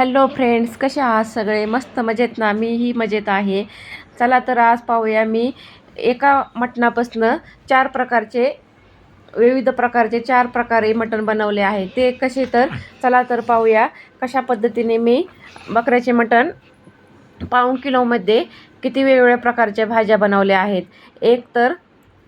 Hello friends कसे आहात सगळे? मस्त मजेत ना? मीही मजेत आहे. चला तर आज पाहूया मी एका मटणापासनं चार प्रकारचे विविध प्रकारचे चार प्रकारे मटण बनवले आहे. ते कसे तर? चला तर पाहूया कशा पद्धतीने मी बकऱ्याचे मटण पाऊण किलोमध्ये किती वेगवेगळ्या प्रकारच्या भाज्या बनवल्या आहेत. एक तर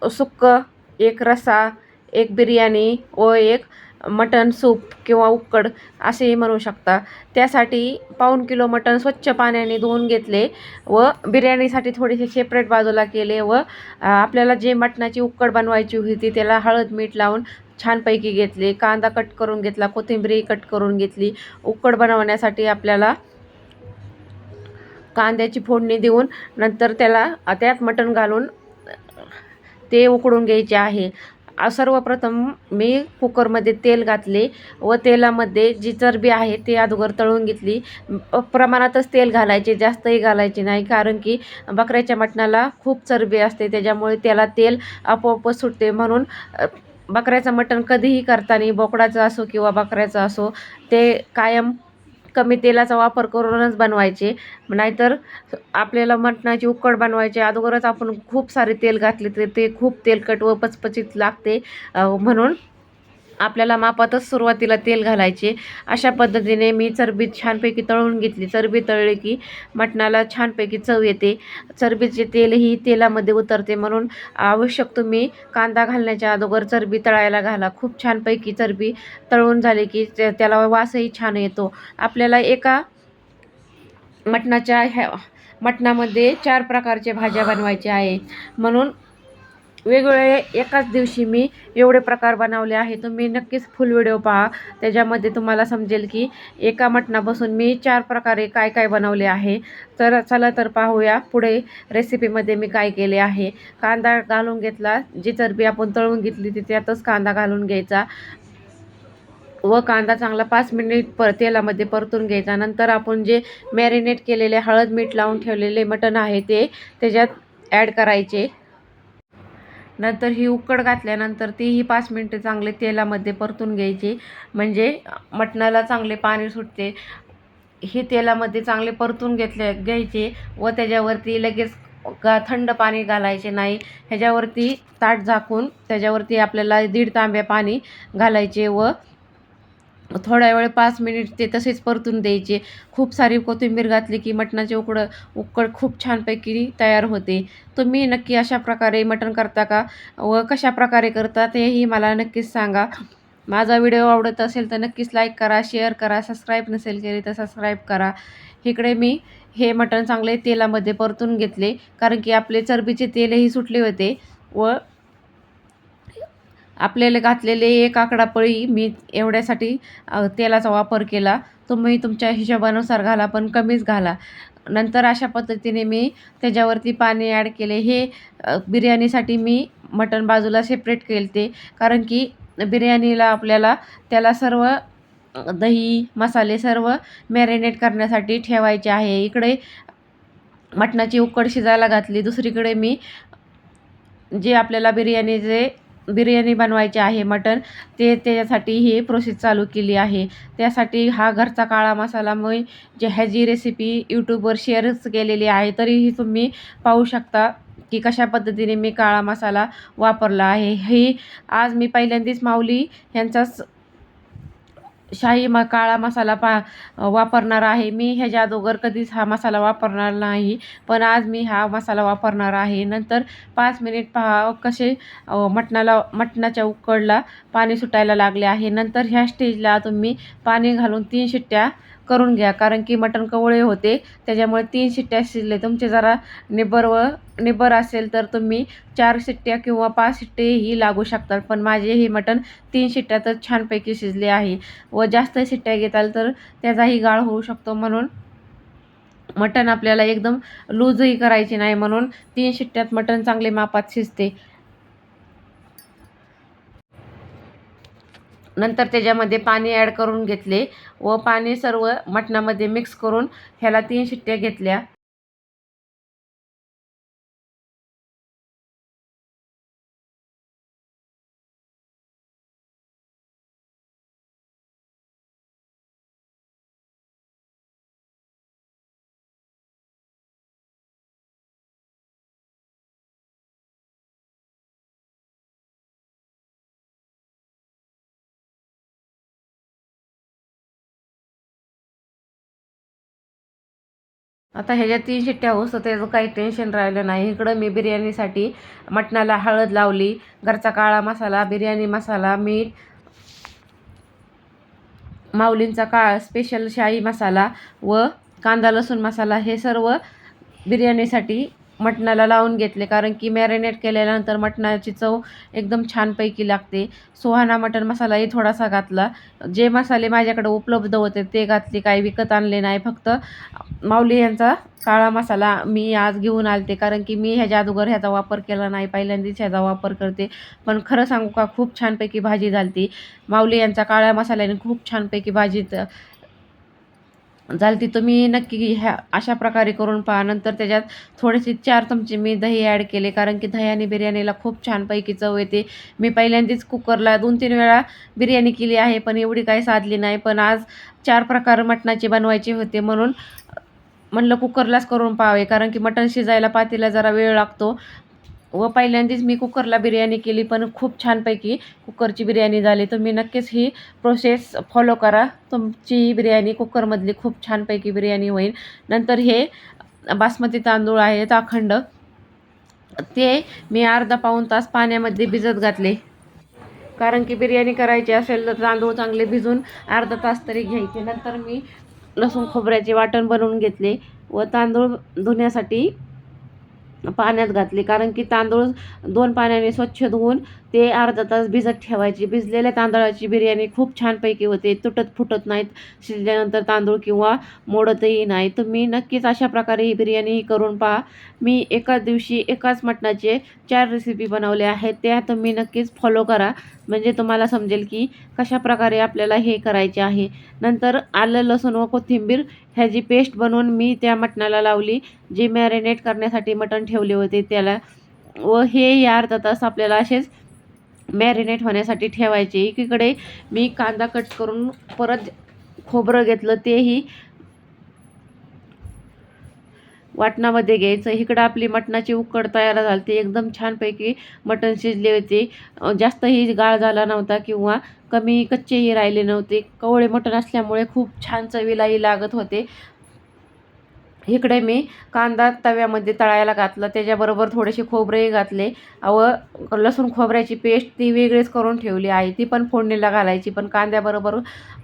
सुक्कं एक रस्सा एक बिर्याणी व एक मटण सूप किंवा उक्कड असेही म्हणू शकता. त्यासाठी पाऊण किलो मटण स्वच्छ पाण्याने धुवून घेतले व बिर्याणीसाठी थोडेसे सेपरेट बाजूला केले व आपल्याला जे मटणाची उक्कड बनवायची होती त्याला हळद मीठ लावून छानपैकी घेतले. कांदा कट करून घेतला कोथिंबीरी कट करून घेतली. उक्कड बनवण्यासाठी आपल्याला कांद्याची फोडणी देऊन नंतर त्याला त्यात मटण घालून ते उकडून घ्यायचे आहे. सर्वप्रथम मी कुकरमध्ये तेल घातले व तेलामध्ये जी चरबी आहे ती अगोदर तळून घेतली. प्रमाणातच तेल घालायचे जास्तही घालायचे नाही कारण की बकऱ्याच्या मटणाला खूप चरबी असते त्याच्यामुळे त्याला तेल आपोआप सुटते. म्हणून बकऱ्याचं मटण कधीही करताना बोकडाचं असो किंवा बकऱ्याचं असो ते कायम कमी तेलाचा वापर करूनच बनवायचे. नाहीतर आपल्याला मटणाची उकड बनवायची. अगोदरच आपण खूप सारे तेल घातले तर ते खूप तेलकट व पचपचित लागते. म्हणून आपल्याला मापातच सुरुवातीला तेल घालायचे. अशा पद्धतीने मी चरबी छानपैकी तळून घेतली. चरबी तळली की मटणाला छानपैकी चव येते. चरबीचे तेलही तेलामध्ये उतरते. म्हणून आवश्यक तुम्ही कांदा घालण्याच्या अगोदर चरबी तळायला घाला. खूप छानपैकी चरबी तळून झाली की त्याला वासही छान येतो. आपल्याला एका मटणाच्या ह्या मटणामध्ये चार प्रकारच्या भाज्या बनवायच्या आहे. म्हणून वेगवेगळे एकाच दिवशी मी एवढे प्रकार बनवले आहे तुम्ही नक्कीच फुल व्हिडिओ पहा. त्याच्यामध्ये तुम्हाला समजेल की एका मटणापासून मी चार प्रकारे काय काय बनवले आहे. तर चला तर पाहूया पुढे रेसिपीमध्ये मी काय केले आहे. कांदा घालून घेतला. जी चरबी आपण तळून घेतली ती त्यातच कांदा घालून घ्यायचा. व कांदा चांगला पाच मिनिट पर तेलामध्ये परतून घ्यायचा. नंतर आपण जे मॅरिनेट केलेले हळद मीठ लावून ठेवलेले मटण आहे ते त्याच्यात ॲड करायचे. नंतर ही उकड घातल्यानंतर तीही पाच मिनटं चांगले तेलामध्ये परतून घ्यायची. म्हणजे मटणाला चांगले पाणी सुटते. हे तेलामध्ये चांगले परतून घेतले घ्यायचे व त्याच्यावरती लगेच गा थंड पाणी घालायचे नाही. ह्याच्यावरती ताट झाकून त्याच्यावरती आपल्याला दीड तांब्या पाणी घालायचे व थोड्या वेळ पाच मिनिट ते तसेच परतून द्यायचे. खूप सारी कोथिंबीर घातली की मटणाचे उकडं उकड खूप छानपैकी तयार होते. तुम्ही नक्की अशा प्रकारे मटण करता का व कशा प्रकारे करता तेही मला नक्कीच सांगा. माझा व्हिडिओ आवडत असेल तर नक्कीच लाईक करा शेअर करा सबस्क्राईब नसेल केली तर सबस्क्राईब करा. इकडे मी हे मटण चांगले तेलामध्ये परतून घेतले कारण की आपले चरबीचे तेलही सुटले होते व आपल्याला घातलेले एक आकडापळी मी एवढ्यासाठी तेलाचा वापर केला. तुम्ही तुमच्या हिशोबानुसार घाला पण कमीच घाला. नंतर अशा पद्धतीने मी त्याच्यावरती पाणी ॲड केले. हे बिर्याणीसाठी मी मटण बाजूला सेपरेट केले ते. कारण की बिर्याणीला आपल्याला त्याला सर्व दही मसाले सर्व मॅरिनेट करण्यासाठी ठेवायचे आहे. इकडे मटणाची उकड शिजायला घातली. दुसरीकडे मी जे आपल्याला बिर्याणीचे बिर्याणी बनवायची आहे मटण. ते त्याच्यासाठी ही प्रोसेस चालू केली आहे. त्यासाठी हा घरचा काळा मसाला मी जे ह्याची रेसिपी यूट्यूबवर शेअरच केलेली आहे तरीही तुम्ही पाहू शकता की कशा पद्धतीने मी काळा मसाला वापरला आहे. ही आज मी पहिल्यांदाच माऊली ह्यांचाच शाही म काळा मसाला पा वापरणार आहे. मी ह्याच्या अगोदर कधीच हा मसाला वापरणार नाही पण आज मी हा मसाला वापरणार आहे. नंतर पाच मिनिट पहा कसे मटणाला मटणाच्या उकडला पाणी सुटायला लागले आहे. नंतर ह्या स्टेजला तुम्ही पाणी घालून तीन शिट्ट्या करून घ्या. कारण की मटण कवळे होते. त्याच्यामुळे तीन शिट्ट्या शिजले. तुमचे जरा निबर व निबर असेल तर तुम्ही चार शिट्ट्या किंवा पाच शिट्टेही लागू शकतात पण माझे हे मटण तीन शिट्ट्यातच छानपैकी शिजले आहे. व जास्त शिट्ट्या घेताल तर त्याचाही गाळ होऊ शकतो म्हणून मटण आपल्याला एकदम लूजही करायचे नाही म्हणून तीन शिट्ट्यात मटण चांगले मापात शिजते. नंतर त्याच्यामध्ये पाणी ॲड करून घेतले व पाणी सर्व मटणामध्ये मिक्स करून ह्याला तीन शिट्ट्या घेतल्या. आता ह्याच्या तीन शिट्ट्या होस त्याचं काही टेन्शन राहिलं नाही. इकडं मी बिर्याणीसाठी मटणाला हळद लावली घरचा काळा मसाला बिर्याणी मसाला मीठ माऊलींचा काळ स्पेशल शाही मसाला व कांदा लसूण मसाला हे सर्व बिर्याणीसाठी मटणाला लावून घेतले कारण की मॅरिनेट केल्यानंतर मटणाची चव एकदम छानपैकी लागते. सुहाना मटण मसालाही थोडासा घातला. जे मसाले माझ्याकडे उपलब्ध होते ते घातले काही विकत आणले नाही. फक्त माऊली यांचा काळा मसाला मी आज घेऊन आलते कारण की मी ह्याच्या अगोदर ह्याचा वापर केला नाही. पहिल्यांदाच ह्याचा वापर करते. पण खरं सांगू का खूप छानपैकी भाजी झालती. माऊली यांचा काळ्या मसाल्याने खूप छानपैकी भाजी त- झालती तुम्ही नक्की ह्या अशा प्रकारे करून पहा. नंतर त्याच्यात थोडेसे चार चमचे मी दही ॲड केले. कारण की दह्याने बिर्याणीला खूप छानपैकी चव येते. मी पहिल्यांदाच कुकरला दोन तीन वेळा बिर्याणी केली आहे पण एवढी काही साधली नाही. पण आज चार प्रकार मटणाचे बनवायचे होते म्हणून म्हणलं कुकरलाच करून पाहावे. कारण की मटण शिजायला पातेला जरा वेळ लागतो. व पहिल्यांदाच मी कुकरला बिर्याणी केली पण खूप छानपैकी कुकरची बिर्याणी झाली. तुम्ही नक्कीच ही प्रोसेस फॉलो करा. तुमची ही बिर्याणी कुकरमधली खूप छानपैकी बिर्याणी होईल. नंतर हे बासमती तांदूळ आहेत अखंड. ते मी अर्धा पाऊण तास पाण्यामध्ये भिजत घातले. कारण की बिर्याणी करायची असेल तर तांदूळ चांगले भिजून अर्धा तास तरी घ्यायचे. नंतर मी लसूण खोबऱ्याचे वाटण बनवून घेतले व तांदूळ धुण्यासाठी पाण्यात घातले. कारण की तांदूळ दोन पाण्याने स्वच्छ धुवून ते अर्धा तास भिजत ठेवायचे. भिजलेल्या तांदळाची बिर्याणी खूप छानपैकी होते. तुटत फुटत नाहीत. शिजल्यानंतर तांदूळ किंवा मोडतही नाही. तुम्ही नक्कीच अशा प्रकारे ही बिर्याणी करून पहा. मी एकाच दिवशी एकाच मटणाचे चार रेसिपी बनवल्या आहेत. त्या तुम्ही नक्कीच फॉलो करा. म्हणजे तुम्हाला समजेल की कशा प्रकारे आपल्याला हे करायचे आहे. नंतर आलं लसूण व कोथिंबीर ह्याची पेस्ट बनवून मी त्या मटणाला लावली. जे मॅरिनेट करण्यासाठी मटण ठेवले होते त्याला. व हे या अर्धा तास आपल्याला असेच मॅरिनेट होण्यासाठी ठेवायचे. एकीकडे मी कांदा कट करून परत खोबरं घेतलं तेही वाटणामध्ये घ्यायचं. इकडं आपली मटणाची उकड तयार झाली होती एकदम छानपैकी मटण शिजले होते. जास्तही गाळ झाला नव्हता किंवा कमी कच्चेही राहिले नव्हते. कवळे मटण असल्यामुळे खूप छान चवीलाही लागत होते. इकडे मी कांदा तव्यामध्ये तळायला घातला. त्याच्याबरोबर थोडेसे खोबरेही घातले. व लसूण खोबऱ्याची पेस्ट ती वेगळीच करून ठेवली आहे. ती पण फोडणीला घालायची पण कांद्याबरोबर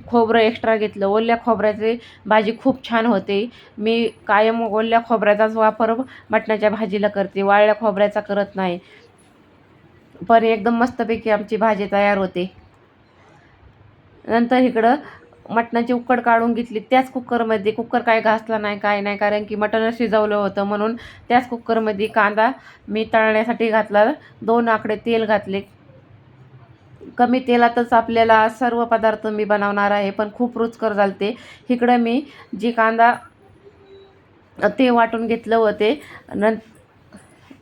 खोबरं एक्स्ट्रा घेतलं. ओल्या खोबऱ्याची भाजी खूप छान होते. मी कायम ओल्या खोबऱ्याचाच वापर मटणाच्या भाजीला करते. वाळल्या खोबऱ्याचा करत नाही. पण एकदम मस्तपैकी आमची भाजी तयार होते. नंतर इकडं मटणाची उकड काढून घेतली. त्याच कुकरमध्ये कुकर काय घासला नाही काय नाही कारण की मटण शिजवलं होतं म्हणून त्याच कुकरमध्ये कांदा मी तळण्यासाठी घातला. दोन आकडे तेल घातले. कमी तेलातच आपल्याला सर्व पदार्थ मी बनवणार आहे पण खूप रुचकर झालते. इकडं मी जी कांदा ते वाटून घेतलं होते नं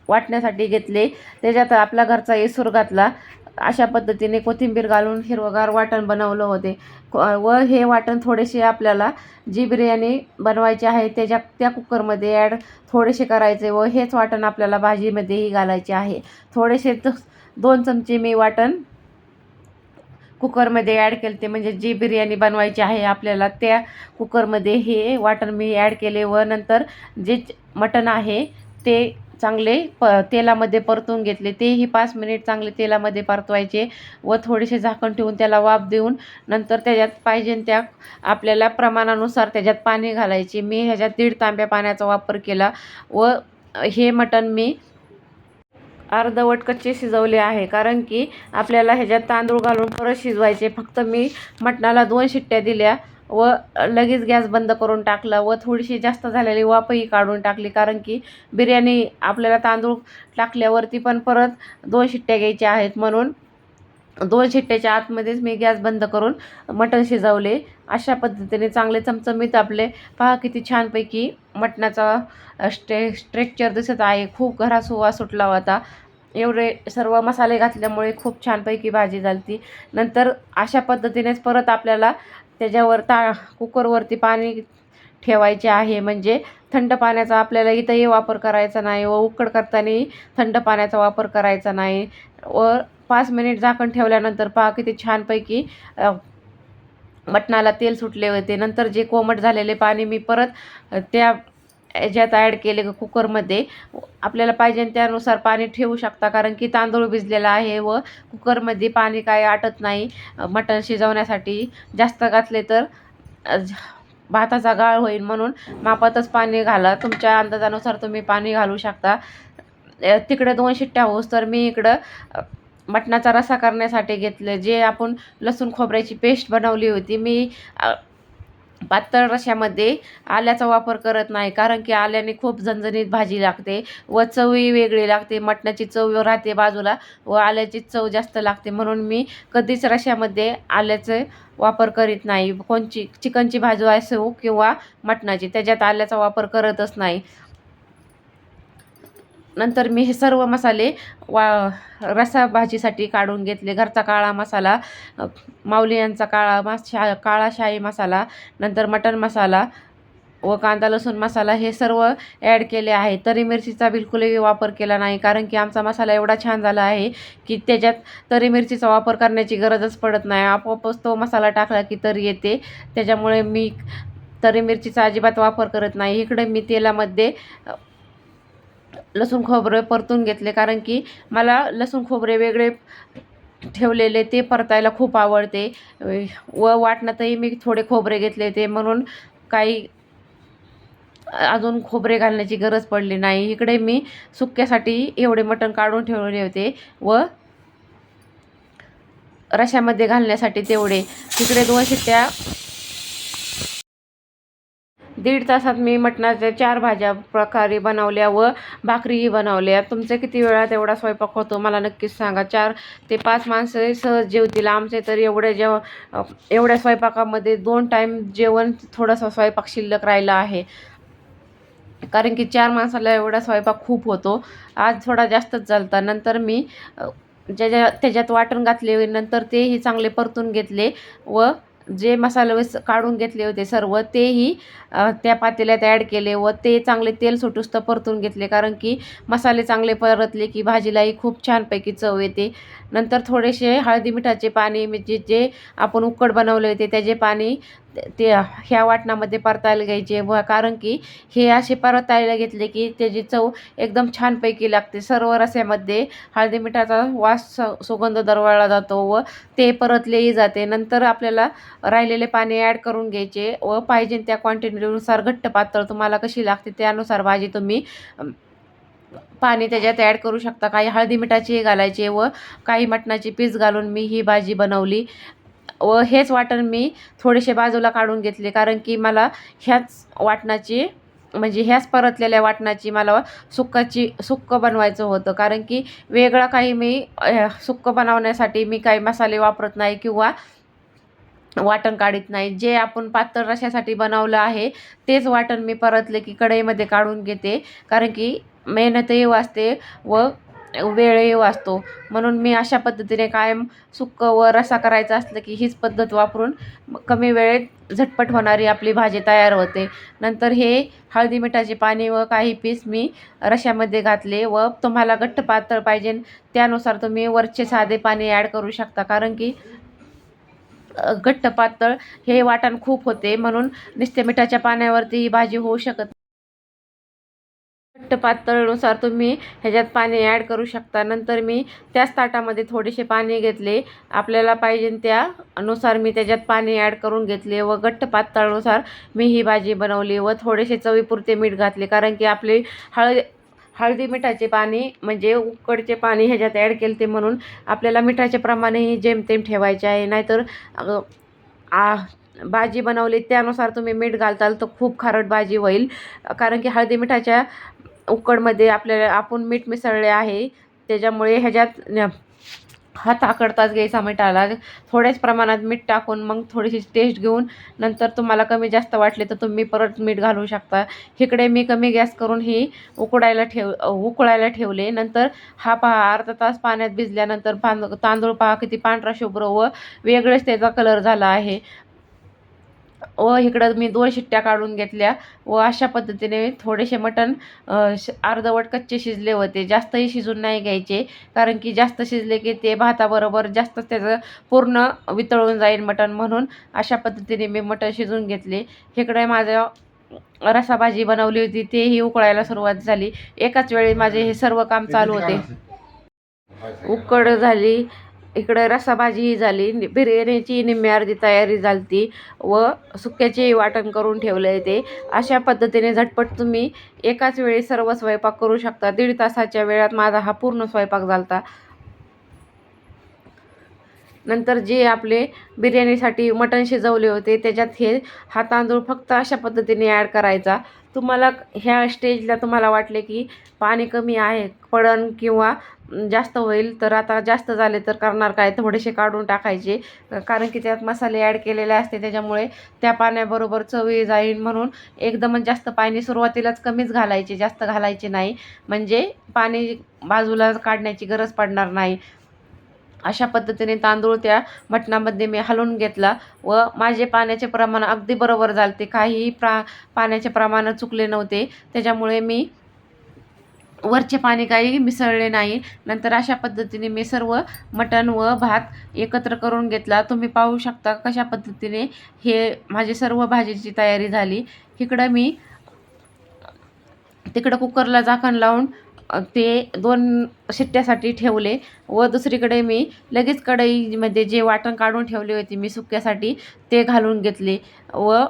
वाटण्यासाठी घेतले. त्याच्यात आपला घरचा येसूर घातला. अशा पद्धतीने कोथिंबीर घालून हिरवंगार वाटण बनवलं होते. व हे वाटण थोडेसे आपल्याला जी बिर्याणी बनवायची आहे त्याच्या त्या कुकरमध्ये ॲड थोडेसे करायचे व हेच वाटण आपल्याला भाजीमध्येही घालायचे आहे. थोडेसे दोन चमचे मी वाटण कुकरमध्ये ॲड केले ते म्हणजे जी बिर्याणी बनवायची आहे आपल्याला त्या कुकरमध्ये हे वाटण मी ॲड केले व नंतर जे च- मटण आहे ते चांगले प तेलामध्ये परतून घेतले. तेही पाच मिनिट चांगले तेलामध्ये परतवायचे व थोडेसे झाकण ठेवून त्याला वाफ देऊन नंतर त्याच्यात पाहिजे त्या आपल्याला प्रमाणानुसार त्याच्यात पाणी घालायचे. मी ह्याच्यात दीड तांब्या पाण्याचा वापर केला व हे मटण मी अर्धवट कच्चे शिजवले आहे. कारण की आपल्याला ह्याच्यात तांदूळ घालून परत शिजवायचे. फक्त मी मटणाला दोन शिट्ट्या दिल्या. व लगेच गॅस बंद करून टाकला व थोडीशी जास्त झालेली वाफही काढून टाकली. कारण की बिर्याणी आपल्याला तांदूळ टाकल्यावरती पण परत दोन शिट्ट्या घ्यायच्या आहेत. म्हणून दोन शिट्ट्याच्या आतमध्येच मी गॅस बंद करून मटण शिजवले. अशा पद्धतीने चांगले चमचमीत आपले पहा किती छानपैकी मटणाचा स्टे स्ट्रेक्चर दिसत आहे. खूप घरा सुवास सुटला होता. एवढे सर्व मसाले घातल्यामुळे खूप छानपैकी भाजी झाली नंतर अशा पद्धतीनेच परत आपल्याला त्याच्यावर ता कुकरवरती पाणी ठेवायचे आहे. म्हणजे थंड पाण्याचा आपल्याला इथंही वापर करायचा नाही व उकड करतानाही थंड पाण्याचा वापर करायचा नाही. व पाच मिनिट झाकण ठेवल्यानंतर पहा किती छानपैकी मटणाला तेल सुटले होते. नंतर जे कोमट झालेले पाणी मी परत त्या ह्याच्यात ॲड केले कुकरमध्ये आपल्याला पाहिजे त्यानुसार पाणी ठेवू शकता कारण की तांदूळ भिजलेला आहे व कुकरमध्ये पाणी काय आटत नाही. मटण शिजवण्यासाठी जास्त घातले तर भाताचा गाळ होईल म्हणून मापातच पाणी घाला. तुमच्या अंदाजानुसार तुम्ही पाणी घालू शकता. तिकडे दोन शिट्ट्या होऊस तर मी इकडं मटणाचा रसा करण्यासाठी घेतले. जे आपण लसूण खोबऱ्याची पेस्ट बनवली होती मी पातळ रश्यामध्ये आल्याचा वापर करत नाही कारण की आल्याने खूप झणझणीत भाजी लागते व चवही वेगळी लागते. मटणाची चव राहते बाजूला व आल्याची चव जास्त लागते. म्हणून मी कधीच रश्यामध्ये आल्याचे वापर करीत नाही. कोणची चिकनची भाजी असो किंवा मटणाची त्याच्यात आल्याचा वापर करतच नाही. नंतर मी हे सर्व मसाले वा रसा भाजीसाठी काढून घेतले. घरचा काळा मसाला माऊली यांचा काळा मास शा काळा शाही मसाला नंतर मटण मसाला व कांदा लसूण मसाला हे सर्व ॲड केले आहे. तरी मिरचीचा बिलकुलही वापर केला नाही कारण की आमचा मसाला एवढा छान झाला आहे की त्याच्यात तरी मिरचीचा वापर करण्याची गरजच पडत नाही. आपोआपच तो मसाला टाकला की तरी येते. त्याच्यामुळे मी तरी मिरचीचा अजिबात वापर करत नाही. इकडे मी तेलामध्ये लसूण खोबरे परतून घेतले. कारण की मला लसूण खोबरे वेगळे ठेवलेले ते परतायला खूप आवडते. व वाटणातही मी थोडे खोबरे घेतले ते. म्हणून काही अजून खोबरे घालण्याची गरज पडली नाही. इकडे मी सुक्यासाठी एवढे मटण काढून ठेवले होते व रश्यामध्ये घालण्यासाठी तेवढे. तिकडे दोन शिट्ट्या दीड तासात मी मटणाच्या चार भाज्या प्रकारे बनवल्या व भाकरीही बनवल्या. तुमचे किती वेळात एवढा स्वयंपाक होतो मला नक्कीच सांगा. चार ते पाच माणसं सहज जेवतील आमचे तर एवढे जेव एवढ्या स्वयंपाकामध्ये दोन टाईम जेवण थोडासा स्वयंपाक शिल्लक राहिला आहे. कारण की चार माणसाला एवढा स्वयंपाक खूप होतो. आज थोडा जास्तच चालता नंतर मी ज्याच्या त्याच्यात वाटण घातले. नंतर तेही चांगले परतून घेतले व जे मसाले काढून घेतले होते सर्व तेही त्या पातेल्यात ॲड केले व ते चांगले तेल सुटूस तर परतून घेतले. कारण की मसाले चांगले परतले की भाजीलाही खूप छानपैकी चव येते. नंतर थोडेसे हळदी मिठाचे पाणी म्हणजे जे आपण उकड बनवले होते त्याचे पाणी ते- ह्या वाटणामध्ये परतायला घ्यायचे व कारण की हे असे परतायला घेतले की त्याची चव एकदम छानपैकी लागते. सर्व रस्यामध्ये हळदी मिठाचा वास स- सुगंध दरवळला जातो व ते परतलेही जाते. नंतर आपल्याला राहिलेले पाणी ॲड करून घ्यायचे व पाहिजे त्या क्वांटिटीनुसार घट्ट पातळ तुम्हाला कशी लागते त्यानुसार भाजी तुम्ही पाणी त्याच्यात ॲड करू शकता. काही हळदी मिठाची घालायचे व काही मटणाची पीस घालून मी ही भाजी बनवली. व हेच वाटण मी थोडेसे बाजूला काढून घेतले. कारण की मला ह्याच वाटणाची म्हणजे ह्याच परतलेल्या वाटणाची मला सुक्काची सुक्क बनवायचं होतं. कारण की वेगळं काही मी सुक्क बनवण्यासाठी मी काही मसाले वापरत नाही किंवा वाटण काढत नाही. जे आपण पातळ रशासाठी बनवलं आहे तेच वाटण मी परतले की कढईमध्ये काढून घेते. कारण की मेहनतही वाचते व वेळही वाचतो. म्हणून मी अशा पद्धतीने कायम सुक्क व रसा करायचा असलं की हीच पद्धत वापरून कमी वेळेत झटपट होणारी आपली भाजी तयार होते. नंतर हे हळदी मिठाचे पाणी व काही पीस मी रशामध्ये घातले व तुम्हाला घट्ट पातळ पाहिजे त्यानुसार तुम्ही वरचे साधे पाणी ॲड करू शकता. कारण की घट्ट पातळ हे वाटण खूप होते. म्हणून नुसते मिठाच्या पाण्यावरती ही भाजी होऊ शकत घट्ट पातळनुसार तुम्ही ह्याच्यात पाणी ॲड करू शकता. नंतर मी त्याच ताटामध्ये थोडेसे पाणी घेतले. आपल्याला पाहिजे त्यानुसार मी त्याच्यात पाणी ॲड करून घेतले व घट्ट पातळनुसार मी ही भाजी बनवली व थोडेसे चवीपुरते मीठ घातले. कारण की आपले हळद हळदी मिठाचे पाणी म्हणजे उकडचे पाणी ह्याच्यात ॲड केले ते म्हणून आपल्याला मिठाचे प्रमाणही जेमतेम ठेवायचे आहे. नाहीतर आ भाजी बनवली त्यानुसार तुम्ही मीठ घालताल तर खूप खारट भाजी होईल. कारण की हळदी मिठाच्या उकडमध्ये आपल्याला आपण मीठ मिसळले आहे. त्याच्यामुळे ह्याच्यात हा हात आकडताच घ्यायचा मिठाला. थोड्याच प्रमाणात मीठ टाकून मग थोडीशी टेस्ट घेऊन नंतर तुम्हाला कमी जास्त वाटले तर तुम्ही परत मीठ घालू शकता. इकडे मी कमी गॅस करून ही उकडायला ठेव उकळायला ठेवले. नंतर हा पहा अर्धा तास पाण्यात भिजल्यानंतर पान तांदूळ पहा किती पांढरा शुभ्र व वेगळेच त्याचा कलर झाला आहे. व इकडं मी दोन शिट्ट्या काढून घेतल्या व अशा पद्धतीने थोडेसे मटण अर्धवट कच्चे शिजले होते. जास्तही शिजून नाही घ्यायचे कारण की जास्त शिजले की ते भाताबरोबर जास्त त्याचं पूर्ण वितळून जाईल मटण म्हणून. अशा पद्धतीने मी मटण शिजून घेतले. इकडे माझं रसाभाजी बनवली होती तेही उकळायला सुरुवात झाली. एकाच वेळी माझे हे सर्व काम चालू होते. उकड झाली. इकडं रसाभाजीही झाली नि- बिर्याणीची निम्मी अर्धी तयारी झाली व सुक्याचेही वाटण करून ठेवले ते. अशा पद्धतीने झटपट तुम्ही एकाच वेळी सर्व स्वयंपाक करू शकता. दीड तासाच्या वेळात माझा हा पूर्ण स्वयंपाक झाला नंतर जे आपले बिर्याणीसाठी मटण शिजवले होते त्याच्यात हे हा तांदूळ फक्त अशा पद्धतीने ॲड करायचा. तुम्हाला ह्या स्टेजला तुम्हाला वाटले की पाणी कमी आहे पडण किंवा जास्त होईल तर आता जास्त झाले तर करणार काय? थोडेसे काढून टाकायचे. कारण की त्यात मसाले ॲड केलेले असते त्याच्यामुळे त्या पाण्याबरोबर चवी जाईल म्हणून एकदमच जास्त पाणी सुरुवातीलाच कमीच घालायचे जास्त घालायचे नाही. म्हणजे पाणी बाजूला काढण्याची गरज पडणार नाही. अशा पद्धतीने तांदूळ त्या मटणामध्ये मी हलवून घेतला व माझे पाण्याचे प्रमाण अगदी बरोबर झालते. काहीही प्रा पाण्याचे प्रमाण चुकले नव्हते. त्याच्यामुळे मी वरचे पाणी काही मिसळले नाही. नंतर अशा पद्धतीने मी सर्व मटण व भात एकत्र करून घेतला. तुम्ही पाहू शकता कशा पद्धतीने हे माझी सर्व भाजीची तयारी झाली. इकडं मी तिकडं कुकरला झाकण लावून ते दोन शिट्ट्यासाठी ठेवले व दुसरीकडे मी लगेच कढईमध्ये जे वाटण काढून ठेवले होते मी सुक्यासाठी ते घालून घेतले व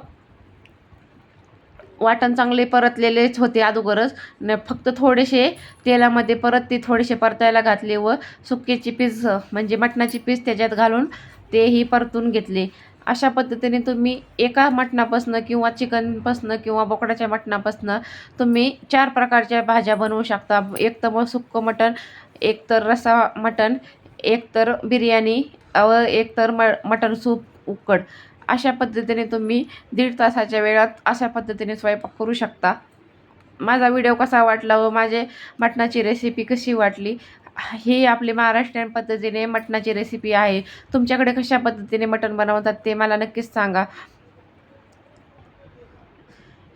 वाटण चांगले परतलेलेच होते अगोदरच. न फक्त थोडेसे तेलामध्ये परत ते थोडेसे परतायला घातले व सुक्याची पीस म्हणजे मटणाची पीस त्याच्यात घालून तेही परतून घेतले. अशा पद्धतीने तुम्ही एका मटणापासनं किंवा चिकनपासनं किंवा बोकडाच्या मटणापासनं तुम्ही चार प्रकारच्या भाज्या बनवू शकता. एक तर मग सुक्कं मटण एक तर रसा मटण एक तर बिर्याणी व एक तर म मटण सूप उकड. अशा पद्धतीने तुम्ही दीड तासाच्या वेळात अशा पद्धतीने स्वयंपाक करू शकता. माझा व्हिडिओ कसा वाटला व माझे मटणाची रेसिपी कशी वाटली ही आपली महाराष्ट्रीयन पद्धतीने मटणाची रेसिपी आहे. तुमच्याकडे कशा पद्धतीने मटण बनवतात ते मला नक्कीच सांगा.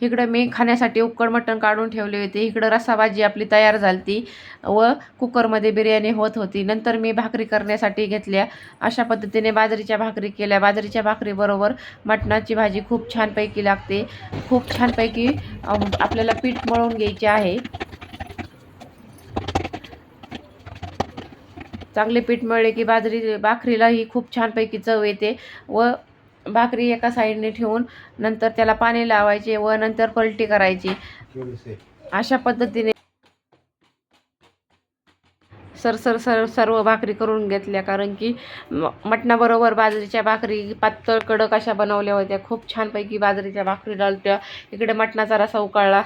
इकडं मी खाण्यासाठी उकड मटण काढून ठेवले होते. इकडं रसाभाजी आपली तयार झाली व कुकरमध्ये बिर्याणी होत होती. नंतर मी भाकरी करण्यासाठी घेतल्या. अशा पद्धतीने बाजरीच्या भाकरी केल्या. बाजरीच्या भाकरीबरोबर मटणाची भाजी खूप छानपैकी लागते. खूप छानपैकी आपल्याला पीठ मळून घ्यायचे आहे. चांगले पीठ मळले की बाजरी भाकरीलाही खूप छानपैकी चव येते व भाकरी एका साईडने ठेवून नंतर त्याला पाणी लावायचे व नंतर पलटी करायची. अशा पद्धतीने सर सर सर सर्व भाकरी करून घेतल्या. कारण की मटणाबरोबर बाजरीच्या भाकरी पातळ कडक अशा बनवल्या होत्या. खूप छानपैकी बाजरीच्या भाकरी डालत्या इकडे मटणाचा रसा उकळला.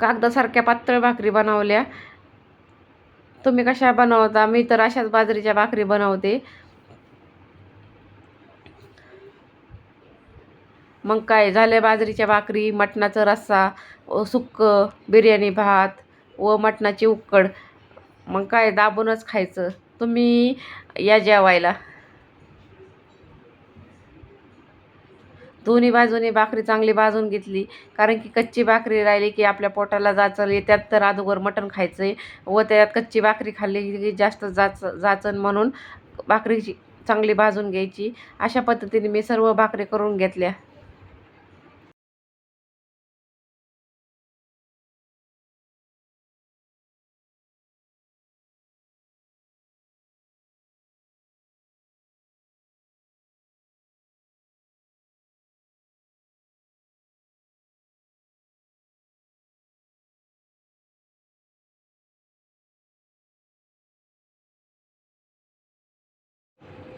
कागदासारख्या पातळ भाकरी बनवल्या. तुम्ही कशा बनवता? मी तर अशाच बाजरीच्या भाकरी बनवते. मग काय झाले बाजरीच्या भाकरी मटणाचा रस्सा सुक्क बिर्याणी भात व मटणाची उकड. मग काय दाबूनच खायचं. तुम्ही या जेवायला. दोन्ही बाजूने भाकरी चांगली भाजून घेतली. कारण की कच्ची भाकरी राहिली की आपल्या पोटाला जाचल त्यात तर अगोदर मटण खायचं आहे व त्यात कच्ची भाकरी खाल्ली की जास्त जाच जाचन म्हणून भाकरीची चांगली भाजून घ्यायची. अशा पद्धतीने मी सर्व भाकरी करून घेतल्या.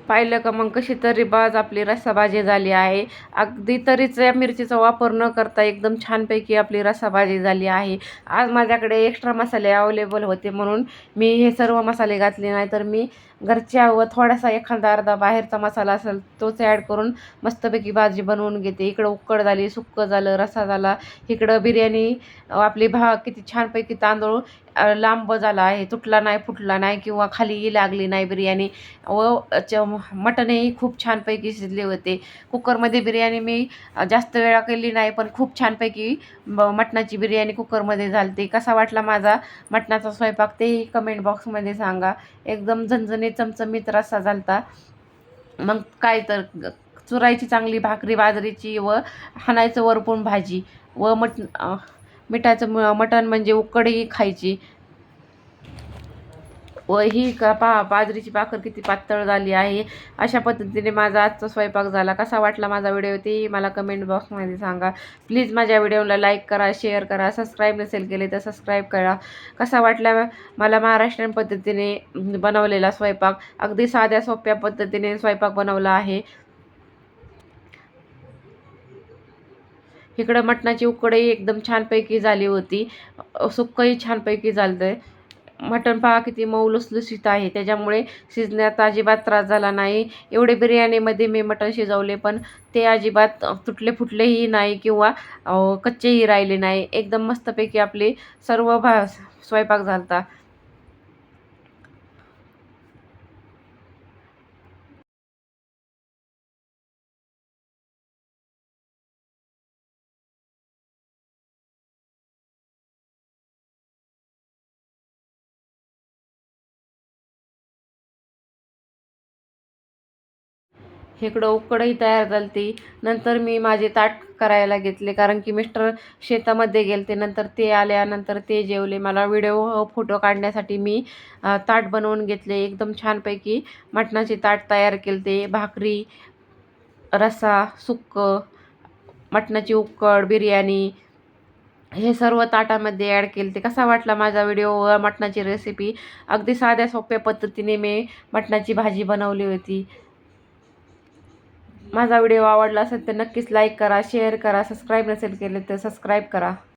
पाहिलं का मग कशी तरी बाज आपली रसाभाजी झाली आहे. अगदी तरीच्या मिरचीचा वापर न करता एकदम छानपैकी आपली रसाभाजी झाली आहे. आज माझ्याकडे एक्स्ट्रा मसाले अवेलेबल होते म्हणून मी हे सर्व मसाले घातले नाही तर मी घरच्या व थोडासा एखादा अर्धा बाहेरचा मसाला असेल तोच ॲड करून मस्तपैकी भाजी बनवून घेते. इकडं उकड झाली सुक्कं झालं रसा झाला इकडं बिर्याणी आपली भा किती छानपैकी तांदूळ लांब झाला आहे तुटला नाही फुटला नाही किंवा खाली लागली नाही बिर्याणी. व च मटणही खूप छानपैकी शिजले होते. कुकरमध्ये बिर्याणी मी जास्त वेळा केली नाही पण खूप छानपैकी ब- मटणाची बिर्याणी कुकरमध्ये झालते. कसा वाटला माझा मटणाचा स्वयंपाक तेही कमेंट बॉक्समध्ये सांगा. एकदम झणझणीत चमचमीत रस्सा झालता. मग काय तर चुरायची चांगली भाकरी बाजरीची व हाणायचं वरपून भाजी व मट मिठाचं म मटण म्हणजे उकडी खायची. व ही का पा बाजरीची पाखर किती पातळ झाली आहे. अशा पद्धतीने माझा आजचा स्वयंपाक झाला. कसा वाटला माझा व्हिडिओ ते मला कमेंट बॉक्समध्ये सांगा. प्लीज माझ्या व्हिडिओला लाईक करा शेअर करा. सबस्क्राईब नसेल केले तर सबस्क्राईब करा. कसा वाटला मला महाराष्ट्रीयन पद्धतीने बनवलेला स्वयंपाक? अगदी साध्या सोप्या पद्धतीने स्वयंपाक बनवला आहे. इकडं मटणाची उकडही एकदम छानपैकी झाली होती. सुक्कही छानपैकी झालं आहे मटण पहा किती मऊ लुसलुसीत आहे. त्याच्यामुळे शिजण्यात अजिबात त्रास झाला नाही. एवढे बिर्याणीमध्ये मी मटण शिजवले पण ते अजिबात तुटले फुटलेही नाही किंवा कच्चेही राहिले नाही. एकदम मस्तपैकी आपले सर्व भा स्वयंपाक झालता. इकडं उकडही तयार झाली ती नंतर मी माझे ताट करायला घेतले कारण की मिस्टर शेतामध्ये गेले ते नंतर ते आल्यानंतर ते जेवले. मला व्हिडिओ फोटो काढण्यासाठी मी ताट बनवून घेतले. एकदम छानपैकी मटणाचे ताट तयार केले भाकरी रस्सा सुक्कं मटणाची उकड बिर्याणी हे सर्व ताटामध्ये ॲड केले ते कसा वाटला माझा व्हिडिओ मटणाची रेसिपी अगदी साध्या सोप्या पद्धतीने मी मटणाची भाजी बनवली होती. माझा व्हिडिओ आवडला असेल तर नक्कीच लाईक करा शेअर करा सबस्क्राईब नसेल केले तर सबस्क्राईब करा.